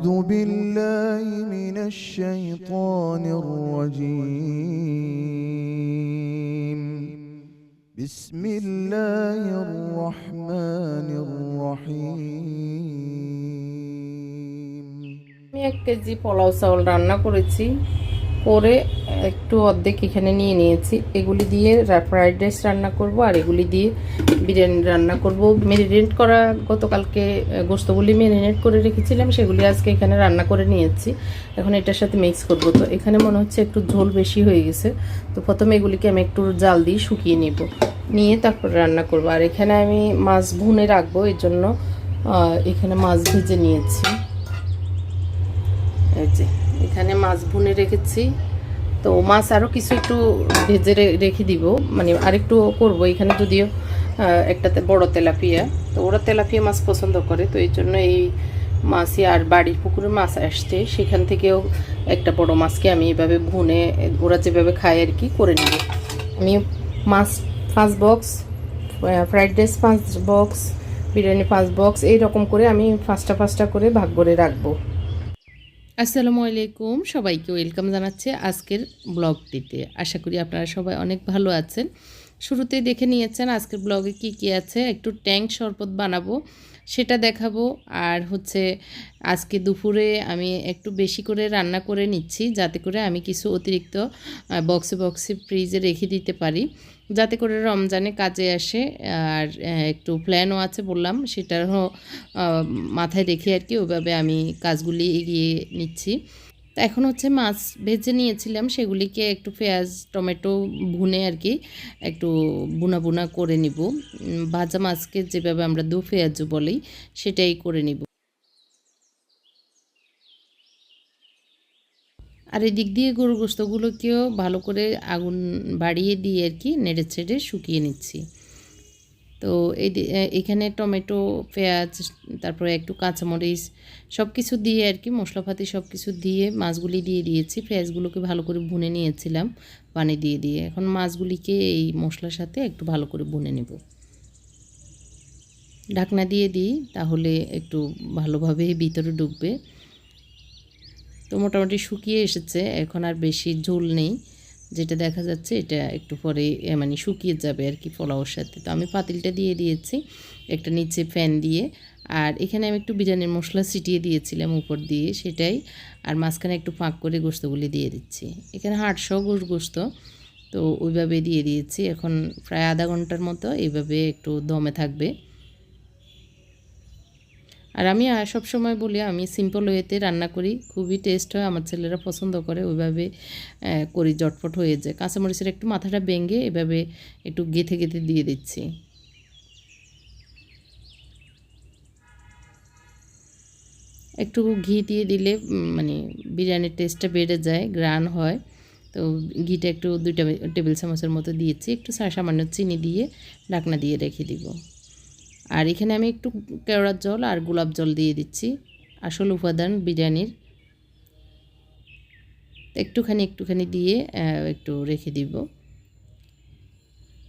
أعوذ بالله من الشيطان الرجيم بسم الله الرحمن الرحيم আমি এক কেজি পোলাও চাউল রান্না করেছি করে একটু অর্ধেক এখানে নিয়ে নিয়েছি। এগুলি দিয়ে ফ্রাইড রাইস রান্না করব আর এগুলি দিয়ে বিরিয়ানি রান্না করব। ম্যারিনেট করা গতকালকে গোস্তগুলি ম্যারিনেট করে রেখেছিলাম, সেগুলি আজকে এখানে রান্না করে নিয়েছি। এখন এটার সাথে মিক্স করব। তো এখানে মনে হচ্ছে একটু ঝোল বেশি হয়ে গেছে। তো প্রথমে এগুলিকে আমি একটু জাল দিয়ে শুকিয়ে নেব। নিয়ে তারপর রান্না করব। আর এখানে আমি মাছ ভুনে রাখব, এর জন্য এখানে মাছ ভেজে নিয়েছি। এই যে, এখানে মাছ ভুনে রেখেছি। তো মাছ আরও কিছু একটু ভেজে রেখে দিব। মানে আরেকটু করব। এখানে যদিও একটা বড় তেলাপিয়া। তো ওরা তেলাপিয়া মাছ পছন্দ করে। তো এই জন্য এই মাছই আর বাড়ির পুকুরে মাছ আসছে। সেখান থেকেও একটা বড় মাছকে আমি এভাবে ভুনে, ওরা যেভাবে খায় আর কি, করে নিব। আমি মাছ পাঁচ বক্স ফ্রাইড রাইস পাঁচ বক্স, বিরিয়ানি পাঁচ বক্স এই রকম করে আমি পাঁচটা পাঁচটা করে ভাগ করে রাখব। আসসালামু আলাইকুম। সবাইকে ওয়েলকাম জানাচ্ছে আজকের ব্লগটিতে। আশা করি আপনারা সবাই অনেক ভালো আছেন। শুরুতেই দেখে নিয়েছেন আজকের ব্লগে কি কি আছে। একটু ট্যাঙ্ক শরবত বানাবো। সেটা দেখাবো। আর হচ্ছে আজকে দুপুরে আমি একটু বেশি করে রান্না করে নিচ্ছি, যাতে করে আমি কিছু অতিরিক্ত বক্সে বক্সে ফ্রিজে রেখে দিতে পারি। যাতে করে রমজানে কাজে আসে, আর একটু প্ল্যানও আছে বললাম, সেটারও মাথায় রেখে আর কি ওভাবে আমি কাজগুলি এগিয়ে নিচ্ছি। তো এখন হচ্ছে মাছ ভেজে নিয়েছিলাম, সেগুলিকে একটু পেঁয়াজ, টমেটো, ভুনে আর কি একটু বুনা বুনা করে নিব। ভাজা মাছকে যেভাবে আমরা দু পেঁয়াজ বলি, সেটাই করে নিব। আর এদিক দিয়ে গরু গোস্তগুলোকেও ভালো করে আগুন বাড়িয়ে দিয়ে আর কি নেড়ে ছেড়ে শুকিয়ে নিচ্ছি। তো এই এখানে টমেটো, পেঁয়াজ, তারপরে একটু কাঁচামরিচ সব কিছু দিয়ে আর কি, মশলাপাতি সব কিছু দিয়ে মাছগুলি দিয়ে দিয়েছি। পেঁয়াজগুলোকে ভালো করে ভুনে নিয়েছিলাম পানি দিয়ে দিয়ে। এখন মাছগুলিকে এই মশলার সাথে একটু ভালো করে ভুনে নেব। ঢাকনা দিয়ে দিই, তাহলে একটু ভালোভাবে ভিতরে ঢুকবে তো মোটামুটি শুকিয়ে এসেছে, এখন আর বেশি ঝোল নেই। যেটা দেখা যাচ্ছে এটা একটু পরে মানে শুকিয়ে যাবে আর কি পোলাওর সাথে। তো আমি পাতিলটা দিয়ে দিয়েছি, একটা নিচে ফ্যান দিয়ে। আর এখানে আমি একটু বিরিয়ানির মশলা ছিটিয়ে দিয়েছিলাম উপর দিয়ে সেটাই। আর মাঝখানে একটু ফাঁক করে গোস্তগুলি দিয়ে দিচ্ছি। এখানে হাটশো গোস গোস্ত তো ওইভাবে দিয়ে দিয়েছি। এখন প্রায় আধা ঘণ্টার মতো এইভাবে একটু দমে থাকবে। আর আমি সব সময় বলি, আমি সিম্পল ওয়েতে রান্না করি। খুবই টেস্ট হয়, আমার ছেলেরা পছন্দ করে, ওইভাবে করি জটপট হয়ে যায়। কাঁচামরিচের একটু মাথাটা ভেঙে এভাবে একটু গেথে গেথে দিয়ে দিচ্ছি। একটু ঘি দিয়ে দিলে মানে বিরিয়ানির টেস্টটা বেড়ে যায় গ্রান হয়। তো ঘিটা একটু দুইটা টেবিল চামচের মতো দিয়েছি, একটু সামান্য চিনি দিয়ে ঢাকনা দিয়ে রেখে দিব। আর এখানে আমি একটু কেওড়ার জল আর গোলাপ জল দিয়ে দিচ্ছি। আসল উপাদান বিরিয়ানির। একটুখানি একটুখানি দিয়ে একটু রেখে দিব।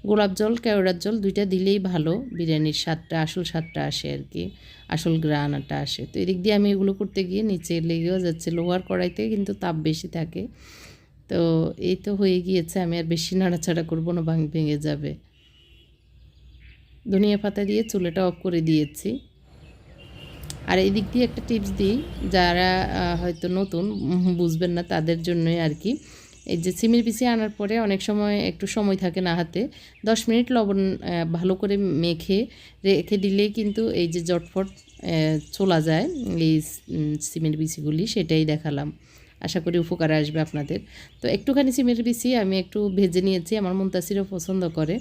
গোলাপ জল, কেওড়ার জল দুইটা দিলেই ভালো বিরিয়ানির স্বাদটা, আসল স্বাদটা আসে আর কি, আসল গ্রানাটা আসে। তো এদিক দিয়ে আমি এগুলো করতে গিয়ে নিচে লেগেও যাচ্ছে লোহার কড়াইতে কিন্তু তাপ বেশি থাকে। তো এই তো হয়ে গিয়েছে, আমি আর বেশি নাড়াচাড়া করব না ভাঙ ভেঙে যাবে। ধনিয়া পাতা দিয়ে চুলাটা অফ করে দিয়েছি। আর এই দিক দিয়ে একটা টিপস দিই, যারা হয়তো নতুন বুঝবেন না তাদের জন্যই আর কি। এই যে সিমির পিছিয়ে আনার পরে অনেক সময় একটু সময় থাকে না হাতে, দশ মিনিট লবণ ভালো করে মেখে রেখে দিলেই কিন্তু এই যে জটফট চলা যায় এই সিমের বিচিগুলি সেটাই দেখালাম। আশা করি উপকার আসবে আপনাদের। তো একটুখানি সিমের বিচি আমি একটু ভেজে নিয়েছি, আমার মুন্তাসিরও পছন্দ করে।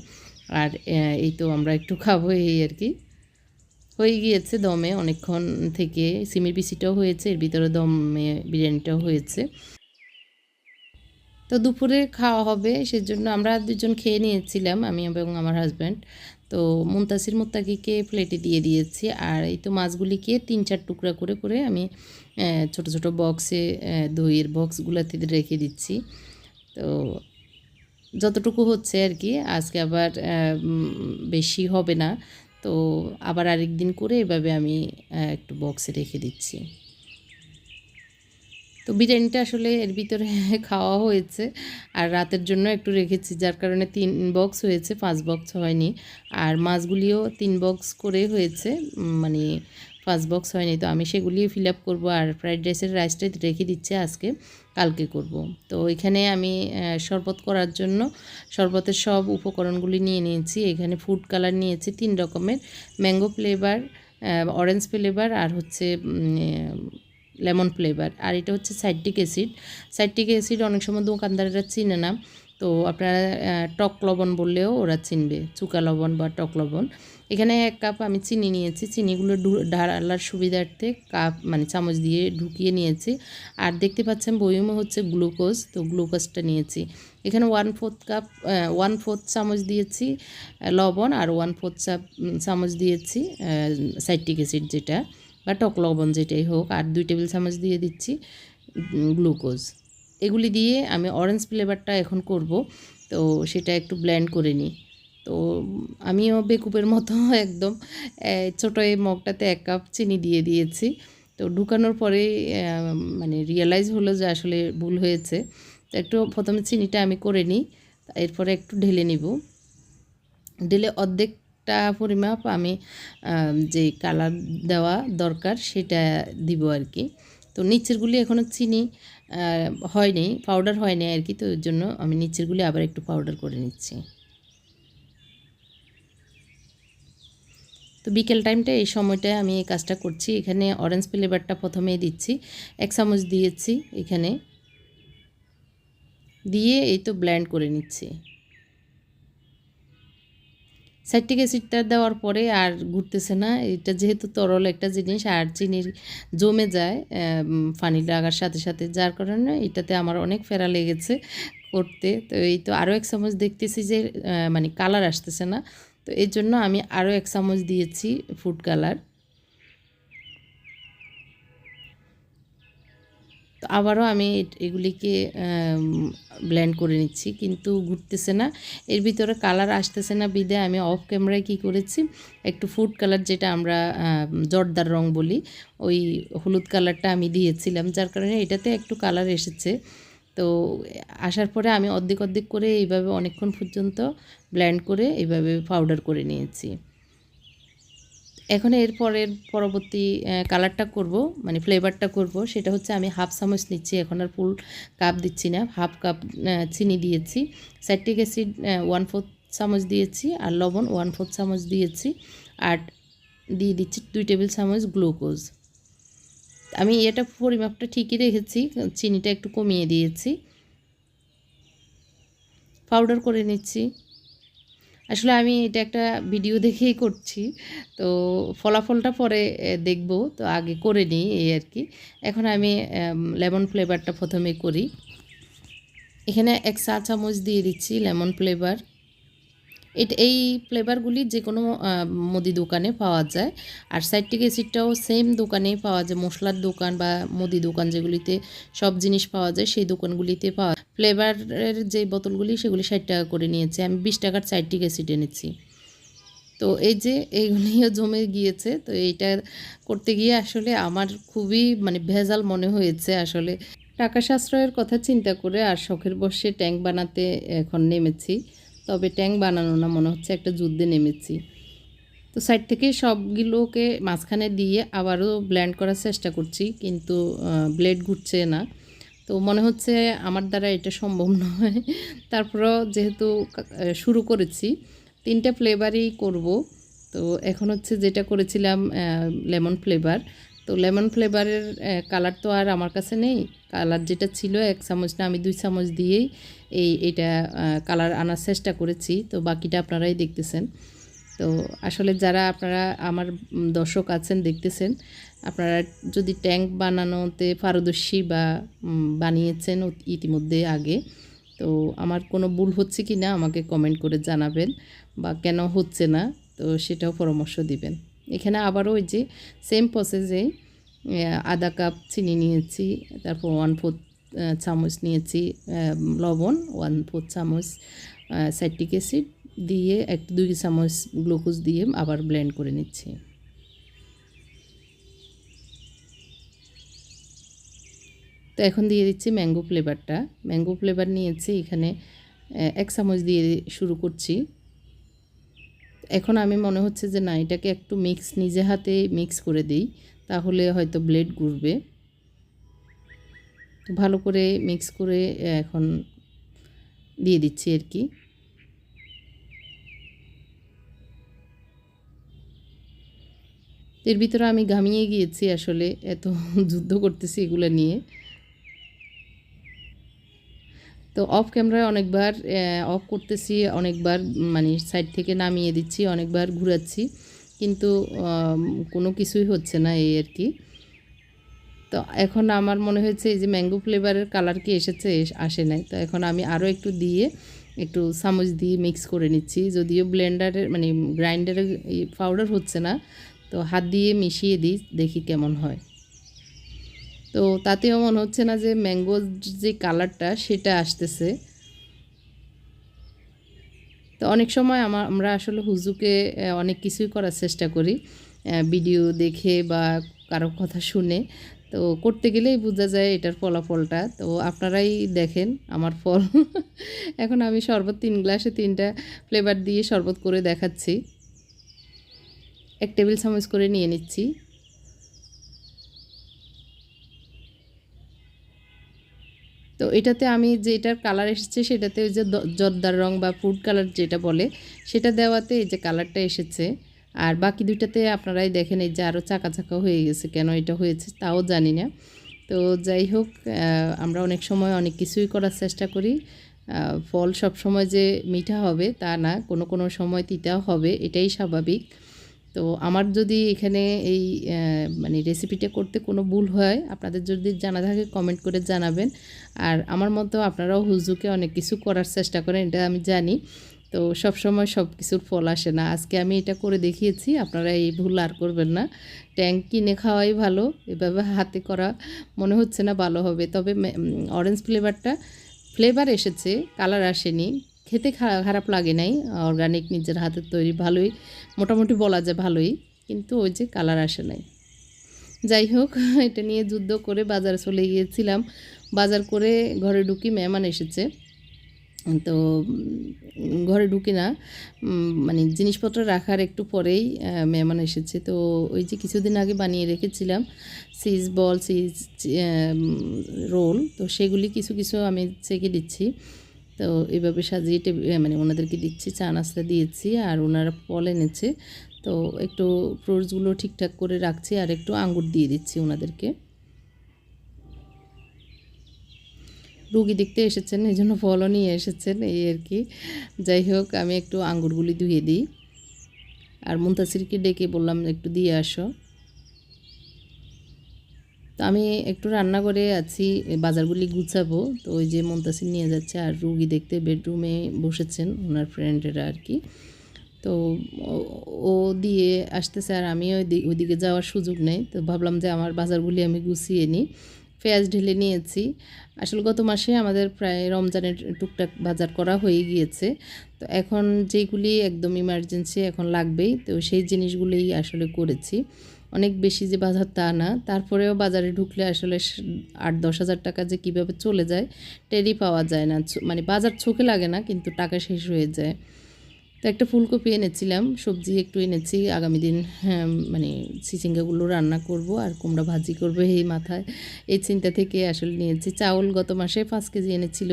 আর এই তো আমরা একটু খাব এই আর কি। হয়ে গিয়েছে দমে অনেকক্ষণ থেকে। সিমের বিচিটাও হয়েছে, এর ভিতরে দমে বিরিয়ানিটাও হয়েছে। তো দুপুরে খাওয়া হবে, সেজন্য আমরা দুজন খেয়ে নিয়েছিলাম, আমি এবং আমার হাজব্যান্ড তো মুন্তাসির মুত্তাকিকে প্লেটে দিয়ে দিয়েছি, আর এই তো মাছগুলিকে তিন চার টুকরা করে করে আমি ছোট ছোট বক্সে দইয়ের বক্সগুলোতে রেখে দিচ্ছি। তো যতটুকু হচ্ছে আর কি, আজকে আবার বেশি হবে না। তো আবার আরেক দিন করে এভাবে আমি একটু বক্সে রেখে দিচ্ছি। তো বিরিয়ানিটা আসলে এর ভিতরে খাওয়া হয়েছে। আর রাতের জন্য একটু রেখেছি, যার কারণে তিন বক্স হয়েছে, পাঁচ বক্স হয়নি। আর মাছগুলিও তিন বক্স করে হয়েছে মানে পাঁচ বক্স হয়নি। তো আমি সেগুলি ফিল আপ করব আর ফ্রাইড রাইসের রাইসটা রেখে দিচ্ছে আজকে, কালকে করব। তো এখানে আমি শরবত করার জন্য শরবতের সব উপকরণগুলি নিয়ে নিয়েছি। এখানে ফুড কালার নিয়েছি তিন রকমের ম্যাঙ্গো ফ্লেভার অরেঞ্জ ফ্লেভার আর হচ্ছে লেমন ফ্লেভার আর এটা হচ্ছে সাইট্রিক অ্যাসিড সাইট্রিক অ্যাসিড অনেক সময় দোকানদারেরা চিনে না। তো আপনারা টক লবণ বললেও ওরা চিনবে, চুকা লবণ বা টক লবণ। এখানে এক কাপ আমি চিনি নিয়েছি, চিনিগুলো ঢালার সুবিধার্থে কাপ মানে চামচ দিয়ে ঢুকিয়ে নিয়েছি। আর দেখতে পাচ্ছেন বইমে হচ্ছে গ্লুকোজ, তো গ্লুকোজটা নিয়েছি। এখানে one fourth cup one fourth চামচ দিয়েছি লবণ আর ওয়ান ফোর্থ চামচ দিয়েছি সাইট্রিক অ্যাসিড যেটা, বা টক লবণ যেটাই হোক। আর দুই টেবিল চামচ দিয়ে দিচ্ছি গ্লুকোজ। এগুলি দিয়ে আমি অরেঞ্জ ফ্লেভারটা এখন করব। তো সেটা একটু ব্ল্যান্ড করে নিই। তো আমিও বেকুপের মতো একদম ছোটো এই মগটাতে এক কাপ চিনি দিয়ে দিয়েছি। তো ঢুকানোর পরে মানে রিয়েলাইজ হলো যে আসলে ভুল হয়েছে। তো একটু প্রথমে চিনিটা আমি করে নিই, এরপরে একটু ঢেলে নিব। ঢেলে অর্ধেকটা পরিমাপ আমি যে কালার দেওয়া দরকার সেটা দিব আর কি। তো নিচেরগুলি এখনও চিনি হয়নি পাউডার হয়নি আর কি তো ওর জন্য আমি নিচেরগুলি আবার একটু পাউডার করে নিচ্ছি। তো বিকেল টাইমটা এই সময়টায় আমি এই কাজটা করছি। এখানে অরেঞ্জ ফ্লেভারটা প্রথমেই দিচ্ছি, এক চামচ দিয়েছি এখানে। দিয়ে এই তো ব্ল্যান্ড করে নিচ্ছি। সাইট্রিক অ্যাসিডটা দেওয়ার পরে আর ঘুরতেছে না। এটা যেহেতু তরল একটা জিনিস, আর চিনির জমে যায় পানি লাগার সাথে সাথে। যার কারণে এটাতে আমার অনেক ফেরা লেগেছে করতে। তো এই তো আরও এক চামচ দেখতেছি যে মানে কালার আসতেছে না। তো এর জন্য আমি আরও এক চামচ দিয়েছি ফুড কালার। তো আবারও আমি এগুলিকে ব্ল্যান্ড করে নিচ্ছি, কিন্তু ঘুরতেছে না। এর ভিতরে কালার আসতেছে না বিদে, আমি অফ ক্যামেরায় কি করেছি, একটু ফুড কালার যেটা আমরা জর্দার রং বলি, ওই হলুদ কালারটা আমি দিয়েছিলাম, যার কারণে এটাতে একটু কালার এসেছে। তো আসার পরে আমি অর্ধেক অর্ধেক করে এইভাবে অনেকক্ষণ পর্যন্ত ব্ল্যান্ড করে এইভাবে পাউডার করে নিয়েছি। এখন এর পরের পরবর্তী কালারটা করব মানে ফ্লেভারটা করব, সেটা হচ্ছে আমি হাফ চামচ নিচ্ছি, এখন আর ফুল কাপ দিচ্ছি না হাফ কাপ চিনি দিয়েছি স্যাট্রিক অ্যাসিড ওয়ান ফোর্থ চামচ দিয়েছি, আর লবণ ওয়ান ফোর্থ চামচ দিয়েছি, আর দিয়ে দিচ্ছি দুই টেবিল চামচ গ্লুকোজ আমি এটা পরিমাপটা ঠিকই রেখেছি, চিনিটা একটু কমিয়ে দিয়েছি। পাউডার করে নিচ্ছি। আসলে আমি এটা একটা ভিডিও দেখেই করছি। তো ফলাফলটা পরে দেখব। তো আগে করে নিই এই আর কি। এখন আমি লেমন ফ্লেভারটা প্রথমে করি। এখানে এক চা চামচ দিয়ে দিচ্ছি লেমন ফ্লেভার এটা, এই ফ্লেভারগুলি যে কোনো মুদি দোকানে পাওয়া যায়। আর সাইট্রিক অ্যাসিডটাও সেম দোকানেই পাওয়া যায়। মশলার দোকান বা মুদি দোকান যেগুলিতে সব জিনিস পাওয়া যায়, সেই দোকানগুলিতে পাওয়া ফ্লেভারের যে বোতলগুলি, সেগুলি ষাট টাকা করে নিয়েছে। আমি বিশ টাকার সাইট্রিক অ্যাসিড এনেছি। তো এই যে, এইগুলিও জমে গিয়েছে। তো এইটা করতে গিয়ে আসলে আমার খুবই মানে ভেজাল মনে হয়েছে আসলে। টাকা সাশ্রয়ের কথা চিন্তা করে আর শখের বসে ট্যাঙ্ক বানাতে এখন নেমেছি। তবে ট্যাঙ্ক বানানো না, মনে হচ্ছে একটা যুদ্ধে নেমেছি। তো সাইড থেকে সবগুলোকে মাঝখানে দিয়ে আবারও ব্ল্যান্ড করার চেষ্টা করছি, কিন্তু ব্লেড ঘুরছে না। তো মনে হচ্ছে আমার দ্বারা এটা সম্ভব নয়। তারপরেও যেহেতু শুরু করেছি, তিনটা ফ্লেভারই করব। তো এখন হচ্ছে যেটা করেছিলাম লেমন ফ্লেভার তো লেমন ফ্লেভারের কালার তো আর আমার কাছে নেই। কালার যেটা ছিল, এক চামচ না, আমি দুই চামচ দিয়েই এই এটা কালার আনার চেষ্টা করেছি। তো বাকিটা আপনারাই দেখতেছেন। তো আসলে যারা আপনারা, আমার দর্শক আছেন, দেখতেছেন, আপনারা যদি ট্যাঙ্ক বানানোতে পারদর্শী বা বানিয়েছেন ইতিমধ্যে আগে, তো আমার কোনো ভুল হচ্ছে কি না, আমাকে কমেন্ট করে জানাবেন বা কেন হচ্ছে না, তো সেটাও পরামর্শ দিবেন। এখানে আবারও ওই যে সেম প্রসেসে আধা কাপ চিনি নিয়েছি, তারপর ওয়ান ফোর্থ চামচ নিয়েছি লবণ ওয়ান ফোর্থ চামচ সাইট্রিক অ্যাসিড দিয়ে এক দুই চামচ গ্লুকোজ দিয়ে আবার ব্লেন্ড করে নিচ্ছি। তো এখন দিয়ে দিচ্ছি ম্যাঙ্গো ফ্লেভারটা ম্যাঙ্গো ফ্লেভার নিয়েছি এখানে এক চামচ দিয়ে শুরু করছি। এখন আমি মনে হচ্ছে যে না, এটাকে একটু মিক্স নিজে হাতে মিক্স করে দিই, তাহলে হয়তো ব্লেড ঘুরবে। তো ভালো করে মিক্স করে এখন দিয়ে দিচ্ছি আর কি। এর ভিতরে আমি ঘামিয়ে গিয়েছি আসলে, এত যুদ্ধ করতেছি এগুলো নিয়ে। তো অফ ক্যামেরায় অনেকবার অফ করতেছি, অনেকবার মানে সাইড থেকে নামিয়ে দিচ্ছি, অনেকবার ঘুরাচ্ছি। কিন্তু কোনো কিছুই হচ্ছে না এই আর কি। তো এখন আমার মনে হয়েছে এই যে ম্যাঙ্গো ফ্লেভারের কালার কি এসেছে, এস- আসে নাই। তো এখন আমি আরও একটু দিয়ে, একটু চামচ দিয়ে মিক্স করে নিচ্ছি। যদিও ব্লেন্ডারের মানে গ্রাইন্ডারের পাউডার হচ্ছে না। তো হাত দিয়ে মিশিয়ে দিই, দেখি কেমন হয়। তো তাতেও মনে হচ্ছে না যে ম্যাঙ্গোর যে কালারটা, সেটা আসতেছে। তো অনেক সময় আমার আমরা আসলে হুজুকে অনেক কিছুই করার চেষ্টা করি ভিডিও দেখে বা কারও কথা শুনে। তো করতে গেলেই বোঝা যায় এটার ফলাফলটা। তো আপনারাই দেখেন আমার ফল। এখন আমি শরবত তিন গ্লাসে তিনটা ফ্লেভার দিয়ে শরবত করে দেখাচ্ছি। এক টেবিল চামচ করে নিয়ে নিচ্ছি। তো এটাতে আমি যেটার কালার এসেছে সেটাতে ওই যে জর্দার রং বা ফুড কালার যেটা বলে, সেটা দেওয়াতে এই যে কালারটা এসেছে। আর বাকি দুইটাতে আপনারাই দেখেন এই যে আরও চাকা চাকা হয়ে গেছে, কেন এটা হয়েছে তাও জানি না। তো যাই হোক আমরা অনেক সময় অনেক কিছুই করার চেষ্টা করি। ফল সব সময় যে মিঠা হবে তা না, কোনো কোনো সময় তিতাও হবে, এটাই স্বাভাবিক। তো আমার যদি এখানে এই মানে রেসিপিটা করতে কোনো ভুল হয়, আপনাদের যদি জানা থাকে কমেন্ট করে জানাবেন। আর আমার মতো আপনারাও হুজুকে অনেক কিছু করার চেষ্টা করেন, এটা আমি জানি। তো সব সময় সব কিছুর ফল আসে না। আজকে আমি এটা করে দেখিয়েছি, আপনারা এই ভুল আর করবেন না। ট্যাঙ্ক কিনে খাওয়াই ভালো, এভাবে হাতে করা মনে হচ্ছে না ভালো হবে। তবে অরেঞ্জ ফ্লেভারটা ফ্লেভার এসেছে কালার আসেনি। খেতে খারাপ লাগে নাই। অর্গানিক নিজের হাতের তৈরি ভালোই। মোটামুটি বলা যায় ভালোই। কিন্তু ওই যে কালার আসে নাই। যাই হোক, এটা নিয়ে যুদ্ধ করে বাজারে চলে গিয়েছিলাম। বাজার করে ঘরে ঢুকি মেহমান এসেছে। তো ঘরে ঢুকি না। মানে জিনিসপত্র রাখার একটু পরেই মেহমান এসেছে। তো ওই যে কিছুদিন আগে বানিয়ে রেখেছিলাম সিজ বল সিজ রোল তো সেগুলি কিছু কিছু আমি চেকে দিচ্ছি। তো এইভাবে সাজিয়ে মানে ওনাদেরকে দিচ্ছি, চা নাস্তা দিয়েছি আর ওনারা ফল এনেছে। তো একটু ফ্রুটসগুলো ঠিকঠাক করে রাখছি আর একটু আঙ্গুর দিয়ে দিচ্ছি ওনাদেরকে। রুগী দেখতে এসেছেন, এই জন্য ফলও নিয়ে এসেছেন এই আর কি। যাই হোক, আমি একটু আঙ্গুরগুলি ধুয়ে দিই। আর মুন্তাসিরকে ডেকে বললাম, একটু দিয়ে আসো। তো আমি একটু রান্না করে আছি বাজারগুলি গুছাবো। তো ওই যে মুন্তাসির নিয়ে যাচ্ছে আর রুগী দেখতে বেডরুমে বসেছেন ওনার ফ্রেন্ডেরা আর কি। তো ও- দিয়ে আসতেছে আর আমি ওই ওইদিকে যাওয়ার সুযোগ নেই। তো ভাবলাম যে আমার বাজারগুলি আমি গুছিয়ে নিই। পেঁয়াজ ঢেলে নিয়েছি। আসলে গত মাসে আমাদের প্রায় রমজানের টুকটাক বাজার করা হয়ে গিয়েছে। তো এখন যেগুলি একদম ইমার্জেন্সি এখন লাগবেই, তো সেই জিনিসগুলোই আসলে করেছি। অনেক বেশি যে বাজার তা না। তারপরেও বাজারে ঢুকলে আসলে আট দশ হাজার টাকা যে কীভাবে চলে যায় টেরই পাওয়া যায় না। মানে বাজার চোখে লাগে না কিন্তু টাকা শেষ হয়ে যায়। তো একটা ফুলকপি এনেছিলাম সবজি একটু এনেছি। আগামী দিন হ্যাঁ, মানে চিচিঙ্গাগুলো রান্না করব আর কুমড়া ভাজি করব এই মাথায়। এই চিন্তা থেকে আসলে নিয়েছি। চাউল গত মাসে পাঁচ কেজি এনেছিল।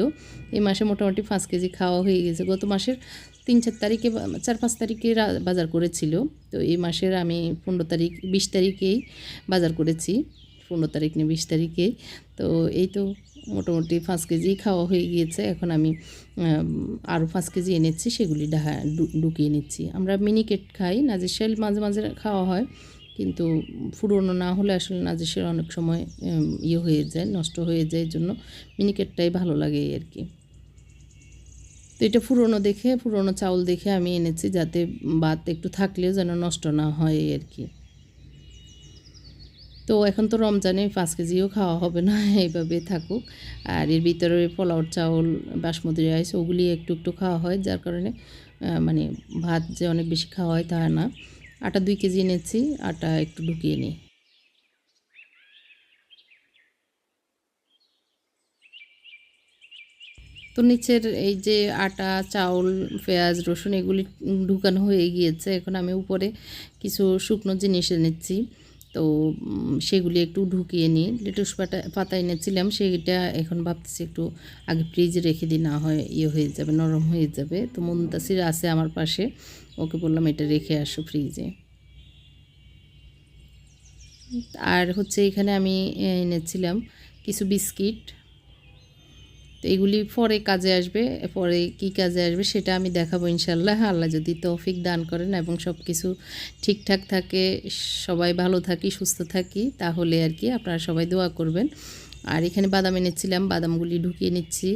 এই মাসে মোটামুটি পাঁচ কেজি খাওয়া হয়ে গেছে। গত মাসের তিন চার তারিখে চার পাঁচ তারিখে বাজার করেছিল। তো এই মাসের আমি পনেরো তারিখ, বিশ তারিখেই বাজার করেছি। পনেরো তারিখ নিয়ে বিশ তারিখেই তো এই তো মোটামুটি পাঁচ কেজি খাওয়া হয়ে গিয়েছে। এখন আমি আরও পাঁচ কেজি এনেছি, সেগুলি ডাহা ঢুকিয়ে নিচ্ছি। আমরা মিনিকেট খাই, নাজিশেল মাঝে মাঝে খাওয়া হয়। কিন্তু পুরনো না হলে আসলে নাজিশের অনেক সময় ইয়ে হয়ে যায়, নষ্ট হয়ে যায়। এই জন্য মিনিকেটটাই ভালো লাগে আর কি। তো এটা পুরনো দেখে, পুরনো চাউল দেখে আমি এনেছি যাতে ভাত একটু থাকলেও যেন নষ্ট না হয় আর কি। তো এখন তো রমজানে পাঁচ কেজিও খাওয়া হবে না, এইভাবে থাকুক। আর এর ভিতরে পোলাওর চাউল, বাসমতি রাইস, ওগুলি একটু একটু খাওয়া হয়, যার কারণে মানে ভাত যে অনেক বেশি খাওয়া হয় তা না। আটা দুই কেজি এনেছি, আটা একটু ঢুকিয়ে নিই। তো নিচের এই যে আটা, চাউল, পেঁয়াজ, রসুন এগুলি ঢুকানো হয়ে গিয়েছে। এখন আমি উপরে কিছু শুকনো জিনিস এনেছি। তো সেগুলি একটু ঢুকিয়ে নিই লেটুস পাতা পাতা এনেছিলাম। সেইটা এখন ভাবতেছি একটু আগে ফ্রিজে রেখে দিই, না হয় ইয়ে হয়ে যাবে, নরম হয়ে যাবে। তো মুনতাসির আছে আমার পাশে। ওকে বললাম, এটা রেখে আসো ফ্রিজে। আর হচ্ছে এখানে আমি এনেছিলাম কিছু বিস্কিট। তো এগুলি পরে কাজে আসবে, পরে কি কাজে আসবে সেটা আমি দেখাবো ইনশাল্লাহ। আল্লাহ যদি তৌফিক দান করেন এবং সব কিছু ঠিকঠাক থাকে, সবাই ভালো থাকি, সুস্থ থাকি, তাহলে আর কি আপনারা সবাই দোয়া করবেন। আর এখানে বাদাম এনেছিলাম, বাদামগুলি ঢুকিয়ে নিচ্ছি।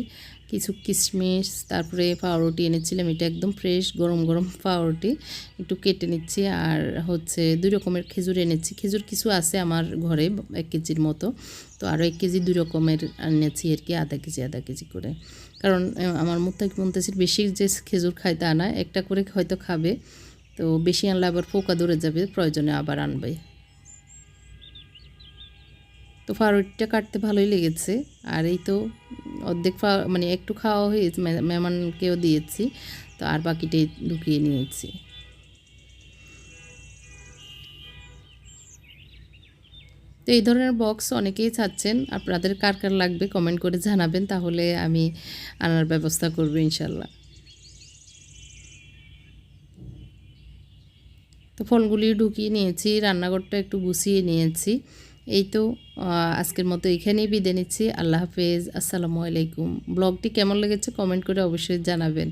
কিছু কিশমিশ, তারপরে পাউরুটি এনেছিলাম, এটা একদম ফ্রেশ গরম গরম পাউরুটি। একটু কেটে নিচ্ছি আর হচ্ছে দুই রকমের খেজুর এনেছি। খেজুর কিছু আছে আমার ঘরে এক কেজির মতো, তো আরও এক কেজি দুই রকমের এনেছি আর কি, আধা কেজি আধা কেজি করে। কারণ আমার মুত্তাক মুন্তাসির বেশি যে খেজুর খায় তা না, একটা করে হয়তো খাবে, তো বেশি আনলে আবার পোকা ধরে যাবে, প্রয়োজনে আবার আনবে। তো ফারুটিটা কাটতে ভালোই লেগেছে। আর এই তো অর্ধেক মানে একটু খাওয়া হয়েছে মেহমানকেও দিয়েছি, তো আর বাকিটাই ঢুকিয়ে নিয়েছি। তো এই ধরনের বক্স অনেকেই চাচ্ছেন আপনাদের কার কার লাগবে কমেন্ট করে জানাবেন, তাহলে আমি আনার ব্যবস্থা করব ইনশাল্লাহ। তো ফলগুলি ঢুকিয়ে নিয়েছি, রান্নাঘরটা একটু গুছিয়ে নিয়েছি। এই তো আজকের মতো এখানেই বিদায় নিচ্ছি। আল্লাহ হাফেজ। আসসালামু আলাইকুম। ব্লগটি কেমন লেগেছে কমেন্ট করে অবশ্যই জানাবেন।